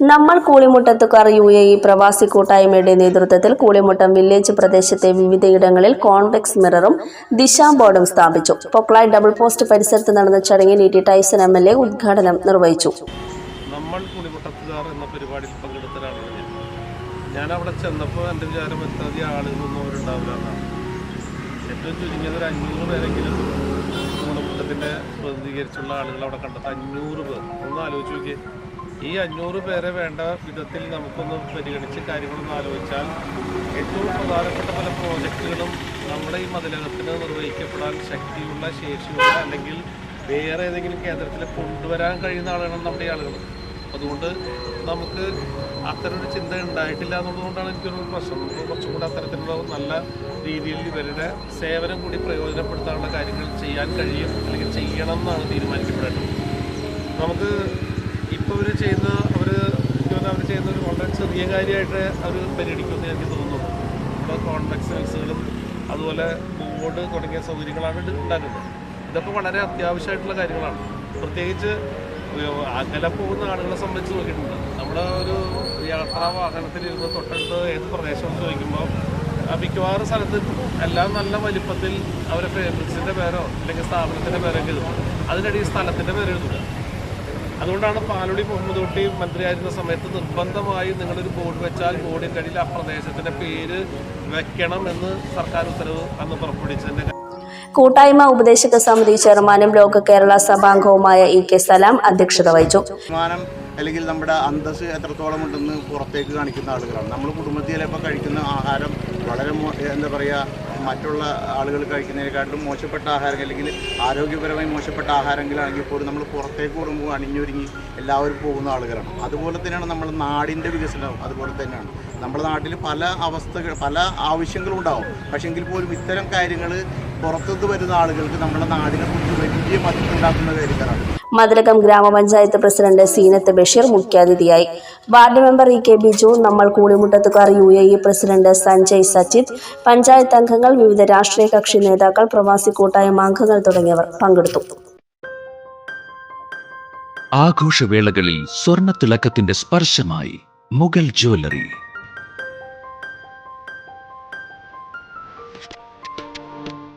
നമ്മൾ കൂളിമുട്ടത്തുകാർ U A E പ്രവാസി കൂട്ടായ്മയുടെ നേതൃത്വത്തിൽ കൂളിമുട്ടം വില്ലേജ് പ്രദേശത്തെ വിവിധയിടങ്ങളിൽ കോൺവെക്സ് മിററും ദിശാ ബോർഡും സ്ഥാപിച്ചു. പൊക്ലായ് ഡബിൾ പോസ്റ്റ് പരിസരത്ത് നടന്ന ചടങ്ങിൽ E T Tyson M L A ഉദ്ഘാടനം നിർവഹിച്ചു. നമ്മൾ കൂളിമുട്ടത്തുകാർ എന്ന പരിപാടിയിൽ പങ്കെടുത്ത ഞാൻ. അവിടെ ചെന്നപ്പോൾ എന്റെ വിചാരം എത്ര അധികം ആളുകളൊന്നും അവരുണ്ടാവില്ല ഏറ്റവും ചുരുങ്ങിയത് ഒരു അഞ്ഞൂറ് പേരെങ്കിലും കുളിമുട്ടത്തിന്റെ പ്രതിനിധീകരിച്ചുള്ള ആളുകൾ അവിടെ കണ്ടത് അഞ്ഞൂറ് പേർ. ഒന്ന് ആലോചിച്ച് നോക്കിയേ. ഈ അഞ്ഞൂറ് പേരെ വേണ്ട വിധത്തിൽ നമുക്കൊന്ന് പരിഗണിച്ച് കാര്യങ്ങളൊന്ന് ആലോചിച്ചാൽ ഏറ്റവും പ്രധാനപ്പെട്ട പല പ്രോജക്റ്റുകളും നമ്മുടെ ഈ മതിലകത്തിന് നിർവഹിക്കപ്പെടാൻ ശക്തിയുള്ള ശേഷിയുള്ള അല്ലെങ്കിൽ വേറെ ഏതെങ്കിലും കേന്ദ്രത്തിൽ കൊണ്ടുവരാൻ കഴിയുന്ന ആളുകളാണ് നമ്മുടെ ആളുകൾ. അതുകൊണ്ട് നമുക്ക് അത്തരമൊരു ചിന്ത ഉണ്ടായിട്ടില്ല എന്നുള്ളതുകൊണ്ടാണ് എനിക്കൊരു പ്രശ്നം. നമുക്ക് കുറച്ചും കൂടി അത്തരത്തിലുള്ള നല്ല രീതിയിൽ ഇവരുടെ സേവനം കൂടി പ്രയോജനപ്പെടുത്താനുള്ള കാര്യങ്ങൾ ചെയ്യാൻ കഴിയും അല്ലെങ്കിൽ ചെയ്യണം എന്നാണ് തീരുമാനിക്കപ്പെടേണ്ടത്. നമുക്ക് ഇപ്പോൾ ഇവർ ചെയ്യുന്ന അവർ അവർ ചെയ്യുന്ന ഒരു വളരെ ചെറിയ കാര്യമായിട്ട് അവർ പരിഗണിക്കുമെന്ന് എനിക്ക് തോന്നുന്നു. ഇപ്പോൾ കോൺവെക്സ് മിക്സുകളും അതുപോലെ ബോർഡ് തുടങ്ങിയ സൗകര്യങ്ങളാണ് ഉണ്ടാക്കുന്നത്. ഇതൊക്കെ വളരെ അത്യാവശ്യമായിട്ടുള്ള കാര്യങ്ങളാണ്. പ്രത്യേകിച്ച് അകലെ പോകുന്ന ആളുകളെ സംബന്ധിച്ച് നോക്കിയിട്ടുണ്ട്. നമ്മുടെ ഒരു യാത്രാ വാഹനത്തിലിരുന്ന് തൊട്ടടുത്ത് ഏത് പ്രദേശം ചോദിക്കുമ്പോൾ മിക്കവാറും സ്ഥലത്ത് എല്ലാം നല്ല വലിപ്പത്തിൽ അവരെ ഫേബ്രിക്സിന്റെ പേരോ അല്ലെങ്കിൽ സ്ഥാപനത്തിന്റെ പേരോ എഴുതും. അതിനിടയിൽ സ്ഥലത്തിന്റെ പേര് എഴുതുക അതുകൊണ്ടാണ് പാലുടി മുഹമ്മദ് കുട്ടി മന്ത്രിയായിരുന്ന സമയത്ത് നിർബന്ധമായും നിങ്ങളൊരു ബോർഡ് വെച്ചാൽ ബോർഡിന്റെ അടിയിൽ ആ പ്രദേശത്തിന്റെ പേര് വെക്കണം എന്ന് സർക്കാർ ഉത്തരവ് അന്ന് പുറപ്പെടുവിച്ചതിന്റെ കൂട്ടായ്മ ഉപദേശക സമിതി ചെയർമാനും ലോക കേരള സഭാംഗവുമായ ഇ കെ സലാം അധ്യക്ഷത വഹിച്ചു. അല്ലെങ്കിൽ നമ്മുടെ അന്തസ് എത്രത്തോളം ഉണ്ടെന്ന് പുറത്തേക്ക് കാണിക്കുന്ന ആളുകളാണ്. നമ്മൾ കുടുംബത്തിൽ ചിലപ്പോൾ കഴിക്കുന്ന ആഹാരം വളരെ എന്താ പറയുക മറ്റുള്ള ആളുകൾ കഴിക്കുന്നതിനെക്കാട്ടിലും മോശപ്പെട്ട ആഹാരം അല്ലെങ്കിൽ ആരോഗ്യപരമായി മോശപ്പെട്ട ആഹാരങ്ങളാണെങ്കിൽ പോലും നമ്മൾ പുറത്തേക്ക് കൂടുമ്പോൾ അണിഞ്ഞൊരുങ്ങി എല്ലാവരും പോകുന്ന ആളുകളാണ്. അതുപോലെ തന്നെയാണ് നമ്മൾ നാടിന്റെ വികസനവും അതുപോലെ തന്നെയാണ്. നമ്മുടെ നാട്ടിൽ പല അവസ്ഥകൾ പല ആവശ്യങ്ങളും ഉണ്ടാവും പക്ഷെങ്കിൽ പോലും ഇത്തരം കാര്യങ്ങൾ പുറത്തുനിന്ന് വരുന്ന ആളുകൾക്ക് നമ്മുടെ നാടിനെ കുറിച്ച് വലിയ മതിപ്പുണ്ടാക്കുന്ന കാര്യങ്ങളാണ്. മതിലകം ഗ്രാമപഞ്ചായത്ത് പ്രസിഡന്റ് സീനത്ത് ബഷീർ മുഖ്യാതിഥിയായി. Ward member E K Biju നമ്മൾ കൂളിമുട്ടത്തുകാർ U A E president Sanjay Sachith panchayat അംഗങ്ങൾ വിവിധ രാഷ്ട്രീയ കക്ഷി നേതാക്കൾ പ്രവാസി കൂട്ടായ്മ അംഗങ്ങൾ തുടങ്ങിയവർ പങ്കെടുത്തു. ആഘോഷവേളകളിൽ സ്വർണ തിളക്കത്തിന്റെ സ്പർശമായി മുഗൾ ജ്വല്ലറി.